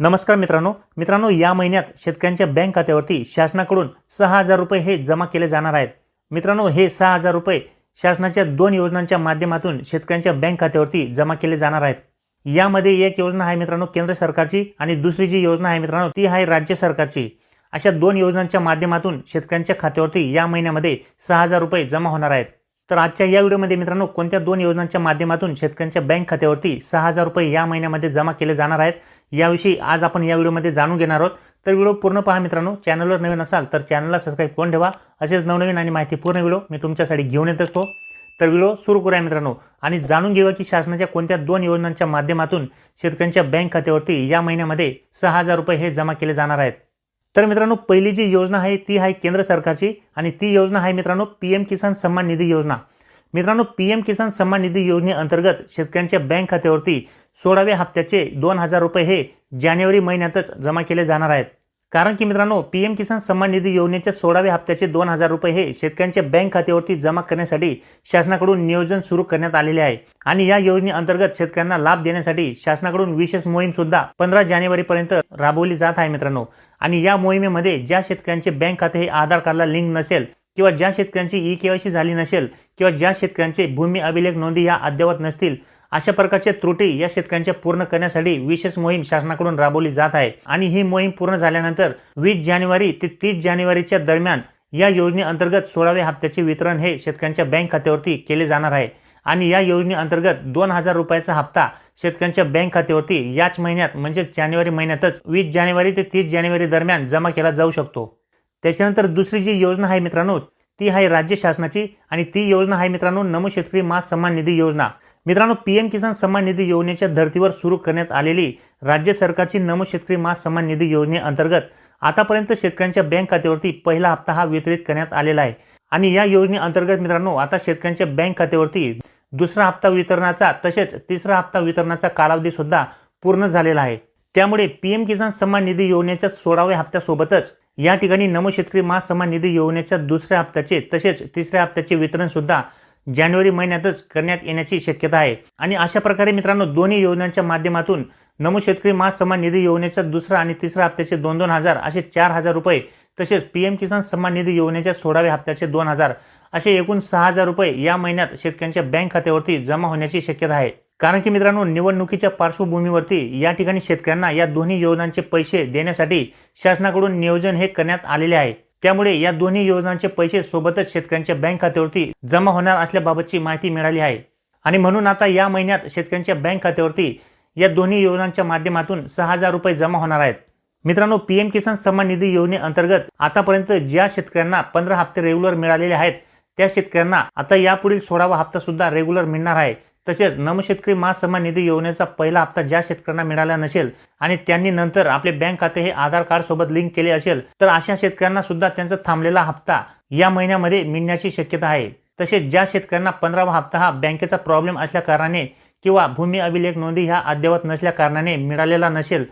नमस्कार मित्रांनो. मित्रांनो या महिन्यात शेतकऱ्यांच्या बँक खात्यावरती शासनाकडून सहा हजार रुपये हे जमा केले जाणार आहेत. मित्रांनो हे सहा हजार रुपये शासनाच्या दोन योजनांच्या माध्यमातून शेतकऱ्यांच्या बँक खात्यावरती जमा केले जाणार आहेत. यामध्ये एक योजना आहे मित्रांनो केंद्र सरकारची आणि दुसरी जी योजना आहे मित्रांनो ती आहे राज्य सरकारची. अशा दोन योजनांच्या माध्यमातून शेतकऱ्यांच्या खात्यावरती या महिन्यामध्ये सहा हजार रुपये जमा होणार आहेत. तर आजच्या या व्हिडिओमध्ये मित्रांनो कोणत्या दोन योजनांच्या माध्यमातून शेतकऱ्यांच्या बँक खात्यावरती सहा हजार रुपये या महिन्यामध्ये जमा केले जाणार आहेत? याविषयी आज आपण या व्हिडिओमध्ये जाणून घेणार आहोत. तर व्हिडिओ पूर्ण पहा मित्रांनो. चॅनलवर नवीन असाल तर चॅनलला सबस्क्राईब करून ठेवा. असेच नवनवीन आणि माहितीपूर्ण व्हिडिओ मी तुमच्यासाठी घेऊन येत असतो. तर व्हिडिओ सुरू करूया मित्रांनो. आणि जाणून घेऊया की शासनाच्या कोणत्या दोन योजनांच्या माध्यमातून शेतकऱ्यांच्या बँक खात्यावरती या महिन्यामध्ये सहा हजार रुपये हे जमा केले जाणार आहेत. तर मित्रांनो पहिली जी योजना आहे ती आहे केंद्र सरकारची. आणि ती योजना आहे मित्रांनो पी एम किसान सन्मान निधी योजना. मित्रांनो पी एम किसान सन्मान निधी योजनेअंतर्गत शेतकऱ्यांच्या बँक खात्यावरती सोळाव्या हप्त्याचे दोन हजार रुपये हे जानेवारी महिन्यातच जमा केले जाणार आहेत. कारण की मित्रांनो पी एम किसान सन्मान निधी योजनेच्या सोळाव्या हप्त्याचे दोन हजार रुपये हे शेतकऱ्यांच्या बँक खात्यावरती जमा करण्यासाठी शासनाकडून नियोजन सुरू करण्यात आलेले आहे. आणि या योजनेअंतर्गत शेतकऱ्यांना लाभ देण्यासाठी शासनाकडून विशेष मोहीम सुद्धा पंधरा जानेवारीपर्यंत राबवली जात आहे मित्रांनो. आणि या मोहिमेमध्ये ज्या शेतकऱ्यांचे बँक खाते हे आधार कार्डला लिंक नसेल किंवा ज्या शेतकऱ्यांची ई केवायसी झाली नसेल किंवा ज्या शेतकऱ्यांचे भूमी अभिलेख नोंदी या अद्ययावत नसतील अशा प्रकारच्या त्रुटी या शेतकऱ्यांच्या पूर्ण करण्यासाठी विशेष मोहीम शासनाकडून राबवली जात आहे. आणि ही मोहीम पूर्ण झाल्यानंतर वीस जानेवारी ते तीस जानेवारीच्या दरम्यान या योजनेअंतर्गत सोळाव्या हप्त्याचे वितरण हे शेतकऱ्यांच्या बँक खात्यावरती केले जाणार आहे. आणि या योजनेअंतर्गत दोन हजार रुपयाचा हप्ता शेतकऱ्यांच्या बँक खात्यावरती याच महिन्यात म्हणजे जानेवारी महिन्यातच वीस जानेवारी ते तीस जानेवारी दरम्यान जमा केला जाऊ शकतो. त्याच्यानंतर दुसरी जी योजना आहे मित्रांनो ती आहे राज्य शासनाची आणि ती योजना आहे मित्रांनो नमो शेतकरी महासन्मान निधी योजना. मित्रांनो पी एम किसान सन्मान निधी योजनेच्या धर्तीवर सुरू करण्यात आलेली राज्य सरकारची नमो शेतकरी मास सन्मान निधी योजनेअंतर्गत आतापर्यंत शेतकऱ्यांच्या बँक खात्यावरती पहिला हप्ता हा वितरित करण्यात आलेला आहे. आणि या योजनेअंतर्गत मित्रांनो आता शेतकऱ्यांच्या बँक खात्यावरती दुसरा हप्ता वितरणाचा तसेच तिसरा हप्ता वितरणाचा कालावधी सुद्धा पूर्ण झालेला आहे. त्यामुळे पी एम किसान सन्मान निधी योजनेच्या सोळाव्या हप्त्यासोबतच या ठिकाणी नमो शेतकरी महासन्मान निधी योजनेच्या दुसऱ्या हप्त्याचे तसेच तिसऱ्या हप्त्याचे वितरण सुद्धा जानेवारी महिन्यातच करण्यात येण्याची शक्यता आहे. आणि अशा प्रकारे मित्रांनो दोन्ही योजनांच्या माध्यमातून नमो शेतकरी महासन्मान निधी योजनेचा दुसरा आणि तिसऱ्या हप्त्याचे दोन दोन हजार असे चार हजार रुपये तसेच पी एम किसान सन्मान निधी योजनेच्या सोळाव्या हप्त्याचे दोन हजार असे एकूण सहा हजार रुपये या महिन्यात शेतकऱ्यांच्या बँक खात्यावरती जमा होण्याची शक्यता आहे. कारण की मित्रांनो निवडणुकीच्या पार्श्वभूमीवरती या ठिकाणी शेतकऱ्यांना या दोन्ही योजनांचे पैसे देण्यासाठी शासनाकडून नियोजन हे करण्यात आलेले आहे. त्यामुळे या दोन्ही योजनांचे पैसे सोबतच शेतकऱ्यांच्या बँक खात्यावरती जमा होणार असल्याबाबतची माहिती मिळाली आहे. आणि म्हणून आता या महिन्यात शेतकऱ्यांच्या बँक खात्यावरती या दोन्ही योजनांच्या माध्यमातून सहा हजार रुपये जमा होणार आहेत. मित्रांनो पीएम किसान सन्मान निधी योजनेअंतर्गत आतापर्यंत ज्या शेतकऱ्यांना पंधरा हप्ते रेग्युलर मिळालेले आहेत त्या शेतकऱ्यांना आता यापुढील सोळावा हप्ता सुद्धा रेग्युलर मिळणार आहे. तसेच नमशेतकरी महासन्मान निधी योजनेचा पहिला हप्ता ज्या शेतकऱ्यांना मिळाला नसेल आणि त्यांनी नंतर आपले बँक खाते हे आधार कार्ड सोबत लिंक केले असेल तर अशा शेतकऱ्यांना सुद्धा त्यांचा थांबलेला हप्ता या महिन्यामध्ये मिळण्याची शक्यता आहे. तसेच ज्या शेतकऱ्यांना पंधरावा हप्ता हा बँकेचा प्रॉब्लेम असल्या कारणाने किंवा भूमी अभिलेख नोंदी ह्या अद्ययावत नसल्या कारणाने मिळालेला नसेल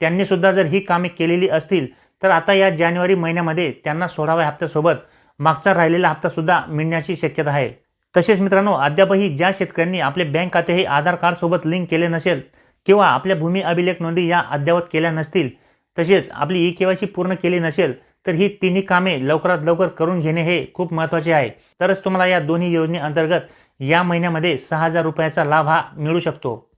त्यांनी सुद्धा जर ही कामे केलेली असतील तर आता या जानेवारी महिन्यामध्ये त्यांना सोळाव्या हप्त्यासोबत मागचा राहिलेला हप्ता सुद्धा मिळण्याची शक्यता आहे. तसेच मित्रांनो अद्यापही ज्या शेतकऱ्यांनी आपले बँक खाते हे आधार कार्डसोबत लिंक केले नसेल किंवा आपल्या भूमी अभिलेख नोंदी या अद्ययावत केल्या नसतील तसेच आपली ई केवायसी पूर्ण केली नसेल तर ही तिन्ही कामे लवकरात लवकर करून घेणे हे खूप महत्त्वाचे आहे. तरच तुम्हाला या दोन्ही योजनेअंतर्गत या महिन्यामध्ये सहा हजार रुपयाचा लाभ हा मिळू शकतो.